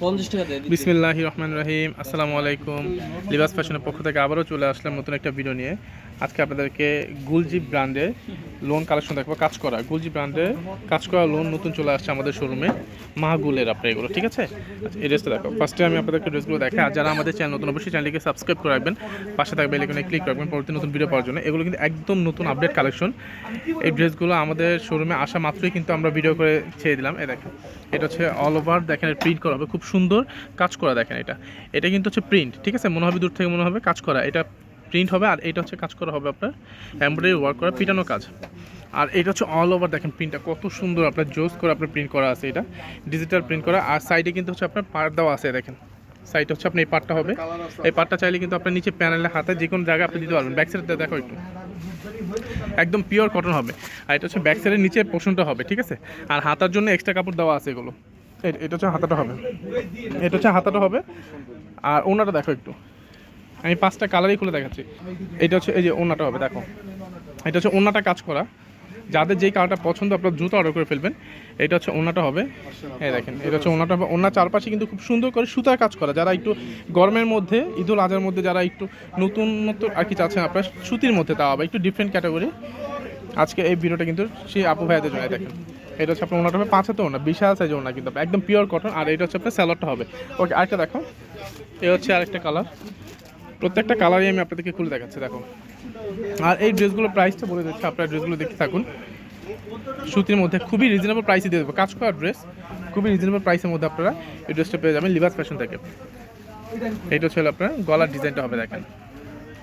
বিসমিল্লাহ রহমান রহিম, আসসালামু আলাইকুম। লিবাস ফ্যাশনের পক্ষ থেকে আবারও চলে আসলাম নতুন একটা ভিডিও নিয়ে। আজকে আপনাদেরকে গুলজি ব্র্যান্ডে লোন কালেকশন দেখব, কাজ করা। গুলজি ব্র্যান্ডে কাজ করা লোন নতুন চলে আসছে আমাদের শোরুমে মাহগুলের আপনার এগুলো, ঠিক আছে? আচ্ছা এই ড্রেসটা দেখো ফার্স্টে আমি আপনাদেরকে ড্রেসগুলো দেখাই। আর যারা আমাদের চ্যানেল নতুন, অবশ্যই চ্যানেলটিকে সাবস্ক্রাইব করে রাখবেন। পাশে থাকবে এখানে ক্লিক রাখবেন পরবর্তী নতুন ভিডিও পাওয়ার জন্য। এগুলো কিন্তু একদম নতুন আপডেট কালেকশন এই ড্রেসগুলো আমাদের শোরুমে আসা মাত্রই কিন্তু আমরা ভিডিও করে ছেড়ে দিলাম। এই দেখেন, এটা হচ্ছে অল ওভার দেখেন প্রিন্ট করা হবে। খুব সুন্দর কাজ করা দেখেন এটা। এটা কিন্তু হচ্ছে প্রিন্ট ঠিক আছে? মনে হবে দূর থেকে মনে হবে কাজ করা। এটা প্রিন্ট হবে আর এটা হচ্ছে কাজ করা হবে আপনার এমব্রয়ডারি ওয়ার্ক করা, পিটানো কাজ। আর এটা হচ্ছে অল ওভার দেখেন প্রিন্টটা কত সুন্দর, আপনার জোস করে আপনার প্রিন্ট করা আছে এটা। ডিজিটাল প্রিন্ট করা। আর সাইডে কিন্তু হচ্ছে আপনার পার্ট দেওয়া আছে দেখেন। সাইডে হচ্ছে আপনার এই পার্টটা হবে। এই পার্টটা চাইলে কিন্তু আপনার নিচে প্যানেলে হাতে যে কোনো জায়গায় আপনি দিতে পারবেন। ব্যাক সাইডটা দেখো একটু। একদম পিওর কটন হবে। আর এটা হচ্ছে ব্যাক সাইডের নিচে পোষণটা হবে, ঠিক আছে? আর হাতার জন্য এক্সট্রা কাপড় দেওয়া আছে এগুলো। এটা হচ্ছে হাতাটা হবে। এটা হচ্ছে হাতাটা হবে। আর ওনাটা দেখো একটু। আমি পাঁচটা কালারই খুলে দেখাচ্ছি। এটা হচ্ছে এই যে ওনাটা হবে, দেখো। এটা হচ্ছে ওনাটা কাজ করা। যাদের যেই কালারটা পছন্দ, আপনার জুতো অর্ডার করে ফেলবেন। এটা হচ্ছে ওনাটা হবে। হ্যাঁ দেখেন, এটা হচ্ছে ওনাটা হবে। ওনার চারপাশে কিন্তু খুব সুন্দর করে সুতার কাজ করা। যারা একটু গরমের মধ্যে ঈদুল আজার মধ্যে যারা একটু নতুন নতুন আর কি চাচ্ছেন, আপনার সুতির মধ্যে তা হবে। একটু ডিফারেন্ট ক্যাটাগরি আজকে এই ভিডিওটা কিন্তু সেই আপু ভাইয়াদের জন্য দেখেন। এটা হচ্ছে আপনার ওনাটা হবে পাঁচ হাতে ওনা বিশাল সাইজের ওনা কিন্তু, একদম পিওর কটন আর এটা হচ্ছে আপনার স্যালাডটা হবে। ওকে আরেকটা দেখো। এ হচ্ছে আরেকটা কালার প্রত্যেকটা কালারই আমি আপনাদেরকে খুলে দেখাচ্ছি, দেখো। আর এই ড্রেসগুলোর প্রাইসটা বলে দিচ্ছি, আপনার ড্রেসগুলো দেখতে থাকুন। সুতির মধ্যে খুবই রিজনেবল প্রাইসে দিয়ে দেবো। কাজ করার ড্রেস খুবই রিজনেবল প্রাইসের মধ্যে আপনারা এই ড্রেসটা পেয়ে যাবেন লিবাস ফ্যাশন থেকে। এইটা হচ্ছে আপনার গলার ডিজাইনটা হবে, দেখেন।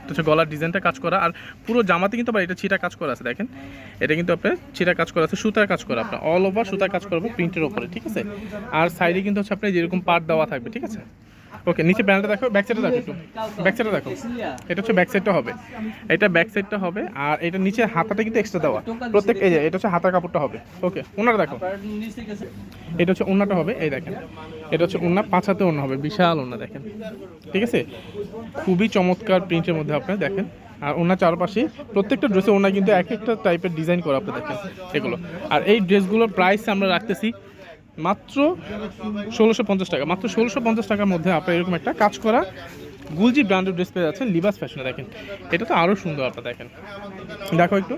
এটা হচ্ছে গলার ডিজাইনটা কাজ করা, আর পুরো জামাতে কিন্তু আবার এটা ছিটা কাজ করা আছে, দেখেন। এটা কিন্তু আপনার ছিটা কাজ করা আছে, সুতার কাজ করা, আপনার অল ওভার সুতার কাজ করবে প্রিন্টের ওপরে ঠিক আছে? আর সাইডে কিন্তু হচ্ছে আপনার যেরকম পার্ট দেওয়া থাকবে, ঠিক আছে? ওকে নিচে প্যানেলটা দেখো ব্যাক সাইডটা দেখো একটু। ব্যাক সাইডটা দেখো। এটা হচ্ছে ব্যাক সাইডটা হবে। এটা ব্যাক সাইডটা হবে আর এটা নিচে হাতাটা কিন্তু এক্সট্রা দেওয়া। প্রত্যেক এই যে, এটা হচ্ছে হাতার কাপড়টা হবে। ওকে ওনাটা দেখো। আপনার এটা হচ্ছে ওন্নাটা হবে, এই দেখেন। এটা হচ্ছে ওন্না পাঁচ হাতে ওন্না হবে, বিশাল ওন্না দেখেন। ঠিক আছে? খুবই চমৎকার প্রিন্টের মধ্যে আপনি দেখেন। আর ওনার চারপাশে প্রত্যেকটা ড্রেসে ওনা কিন্তু এক একটা টাইপের ডিজাইন করা আপনি দেখেন এগুলো। আর এই ড্রেসগুলোর প্রাইস আমরা রাখতেছি মাত্র ষোলোশো পঞ্চাশ টাকা। মাত্র ষোলোশো পঞ্চাশ টাকার মধ্যে আপনার এরকম একটা কাজ করা গুলজি ব্র্যান্ডের ড্রেস পেয়ে যাচ্ছেন লিবাস ফ্যাশনে দেখেন। এটা তো আরও সুন্দর আপনার দেখেন। দেখো একটু।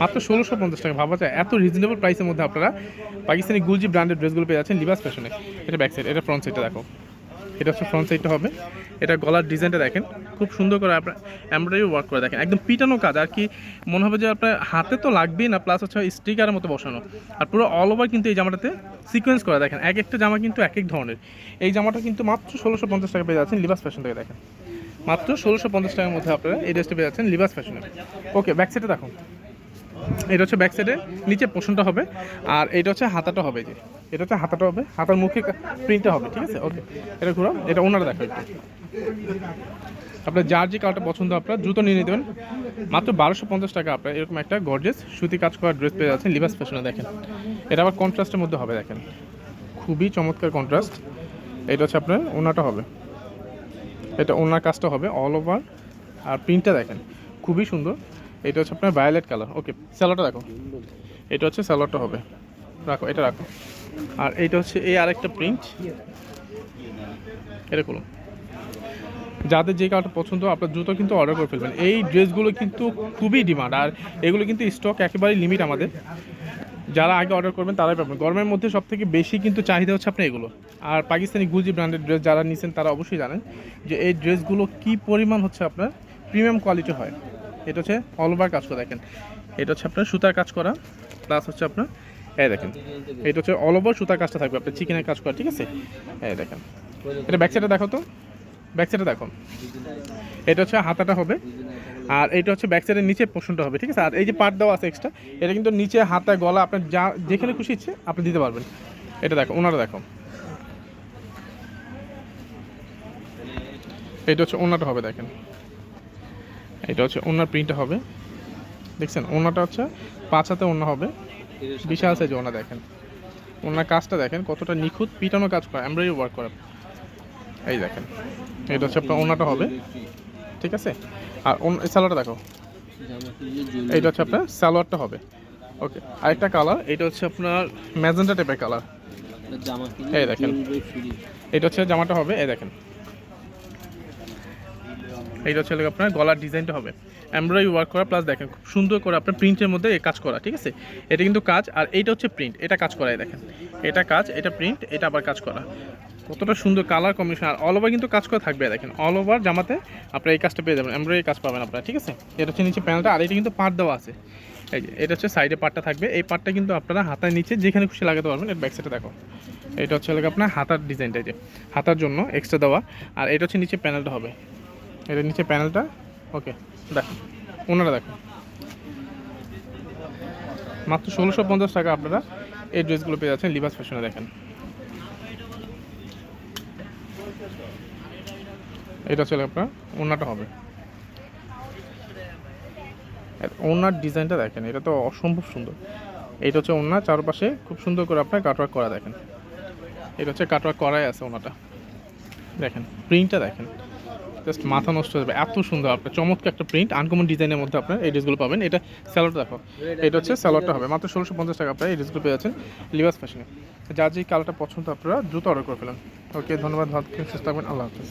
মাত্র ষোলোশো পঞ্চাশ টাকা। ভাবা যায়, এত রিজনেবল প্রাইসের মধ্যে আপনারা পাকিস্তানি গুলজি ব্র্যান্ডের ড্রেসগুলো পেয়ে যাচ্ছেন লিবাস ফ্যাশনে এটা ব্যাক সাইড এটা ফ্রন্ট সাইডটা দেখো। এটা হচ্ছে ফ্রন্ট সাইডটা হবে। এটা গলার ডিজাইনটা দেখেন। খুব সুন্দর করে আপনার এমব্রয়ডারি ওয়ার্ক করে দেখেন। একদম পিটানো কাজ। আর কি মনে হবে যে আপনার হাতে তো লাগবেই না প্লাস হচ্ছে স্টিকারের মতো বসানো। আর পুরো অল ওভার কিন্তু এই জামাটাতে সিকোয়েন্স করা দেখেন। এক একটা জামা কিন্তু এক এক ধরনের। এই জামাটা কিন্তু মাত্র ষোলোশো পঞ্চাশ টাকা পেয়ে যাচ্ছেন লিবাস ফ্যাশন থেকে দেখেন। মাত্র ষোলোশো পঞ্চাশ টাকার মধ্যে আপনারা এই ড্রেসটা পেয়ে যাচ্ছেন লিবাস ফ্যাশনে ওকে ব্যাক সাইডে দেখো এটা হচ্ছে ব্যাক সাইডে নিচে পোষণটা হবে, আর এটা হচ্ছে হাতাটা হবে যে। এটা হচ্ছে হাতাটা হবে, হাতার মুখে প্রিন্টটা হবে, ঠিক আছে? ওকে এটা ঘুরাও, এটা ওনারা দেখো একটু। আপনার যার যে কালারটা পছন্দ আপনার জুতো নিয়ে নিতে মাত্র বারোশো পঞ্চাশ টাকা আপনার, এরকম একটা গর্জেস সুতি কাজ করা ড্রেস পেয়ে যাচ্ছেন লিভাস ফ্যাশনে দেখেন। এটা আবার কন্ট্রাস্টের মধ্যে হবে, দেখেন। খুবই চমৎকার কন্ট্রাস্ট এটা হচ্ছে আপনার ওনাটা হবে। এটা ওনার কাজটা হবে অল ওভার আর প্রিন্টটা দেখেন, খুবই সুন্দর। এটা হচ্ছে আপনার ভায়োলেট কালার ওকে স্যালোটা দেখো। এটা হচ্ছে স্যালোটা হবে। রাখো, এটা রাখো। আর এইটা হচ্ছে এই আরেকটা প্রিন্ট এটা করুন যাদের যে কালারটা পছন্দ, আপনার জুতো কিন্তু অর্ডার করে ফেলবেন। এই ড্রেসগুলো কিন্তু খুবই ডিমান্ড আর এগুলো কিন্তু স্টক একেবারেই লিমিট আমাদের। যারা আগে অর্ডার করবেন, তারাই পাবেন। গরমের মধ্যে সব থেকে বেশি কিন্তু চাহিদা হচ্ছে আপনার এগুলো। আর পাকিস্তানি গুলজি ব্র্যান্ডের ড্রেস যারা নিছেন, তারা অবশ্যই জানেন যে এই ড্রেসগুলো কি পরিমাণ হচ্ছে আপনার প্রিমিয়াম কোয়ালিটি হয়। এটা হচ্ছে অল ওভার কাজ করা, দেখেন। এটা হচ্ছে আপনার সুতার কাজ করা প্লাস হচ্ছে আপনার, এই দেখেন। এটা হচ্ছে অল ওভার সুতার কাজটা থাকবে আপনার চিকেনের কাজ করা, ঠিক আছে? এই দেখেন। এটা ব্যাক সাইডে দেখো তো? ব্যাক সাইডে দেখো। এটা হচ্ছে হাতাটা হবে, আর এটা হচ্ছে ব্যাক সাইডের নিচে পোষণটা হবে, ঠিক আছে? আর এই যে পার্ট দেওয়া আছে এক্সট্রা এটা কিন্তু নিচে হাতা, গলা, আপনার যা, যেখানে খুশি ইচ্ছে, আপনি দিতে পারবেন। এটা দেখো, ওনারা দেখো। এটা হচ্ছে ওনাটা হবে, দেখেন। এটা হচ্ছে ওনার প্রিন্টটা হবে। দেখছেন? ওনাটা হচ্ছে পাঁচ হাতে ওনা হবে। বিশাল সাইজ ওনা দেখেন। ওনার কাজটা দেখেন, কতটা নিখুঁত পিটানো কাজ করা এমব্রয়ডারি ওয়ার্ক করা। এই দেখেন, এটা হচ্ছে আপনার ওনাটা হবে। ঠিক আছে? আর স্যালোয়ারটা দেখো। এইটা হচ্ছে আপনার স্যালোয়ারটা হবে। ওকে, আরেকটা কালার এটা হচ্ছে আপনার ম্যাজেন্টা টাইপের কালার এই দেখেন। এটা হচ্ছে জামাটা হবে, এই দেখেন। এইটা হচ্ছে আপনার গলার ডিজাইনটা হবে। এমব্রয়ডারি ওয়ার্ক করা প্লাস দেখেন খুব সুন্দর করে আপনার প্রিন্টের মধ্যে কাজ করা, ঠিক আছে? এটা কিন্তু কাজ, আর এইটা হচ্ছে প্রিন্ট এটা কাজ করা এই দেখেন। এটা কাজ, এটা প্রিন্ট এটা আবার কাজ করা। কতটা সুন্দর কালার কম্বিনেশন আর অল ওভার কিন্তু কাজ করা থাকবে দেখেন। অল ওভার জামাতে আপনার এই কাজটা পেয়ে যাবেন এমব্রয়ডারি কাজ পাবেন আপনারা, ঠিক আছে? এটা হচ্ছে নিচে প্যানেলটা আর এটা কিন্তু পার্ট দেওয়া আছে। এই যে, এটা হচ্ছে সাইডে পার্টটা থাকবে, এই পার্টটা কিন্তু আপনারা হাতার নিচে যেখানে খুশি লাগাতে পারবেন, এর ব্যাক সাইডে দেখো। এটা হচ্ছে আপনার হাতার ডিজাইনটা যে, হাতার জন্য এক্সট্রা দেওয়া, আর এটা হচ্ছে নিচে প্যানেলটা হবে। এটা নিচে প্যানেলটা? ওকে দেখো, ওনারা দেখো। মাত্র ষোলোশো পঞ্চাশ টাকা আপনারা এই ড্রেসগুলো পেয়ে যাচ্ছেন লিবাস ফ্যাশনে দেখেন। এটা হচ্ছে আপনার ওনাটা হবে। ওনার ডিজাইনটা দেখেন, এটা তো অসম্ভব সুন্দর। এটা হচ্ছে ওনার চারপাশে খুব সুন্দর করে আপনার কাটওয়ার্ক করা দেখেন। এটা হচ্ছে কাটওয়ার্ক করাই আছে ওনাটা। দেখেন প্রিন্টটা দেখেন। জাস্ট মাথা নষ্ট হয়ে যাবে। এত সুন্দর আপনার, চমৎকার একটা প্রিন্ট আনকমন ডিজাইনের মধ্যে আপনার এই ড্রেসগুলো পাবেন। এটা স্যালোড দেখো, এটা হচ্ছে স্যালোডটা হবে। মাত্র ষোলোশো পঞ্চাশ টাকা আপনার এই ড্রেসগুলো পেয়ে যাচ্ছেন লিবাস ফ্যাশনে যার যে কালারটা পছন্দ আপনারা দ্রুত অর্ডার করে ফেলেন। ওকে ধন্যবাদ, ভালো থাকবেন, আল্লাহ হাফিজ।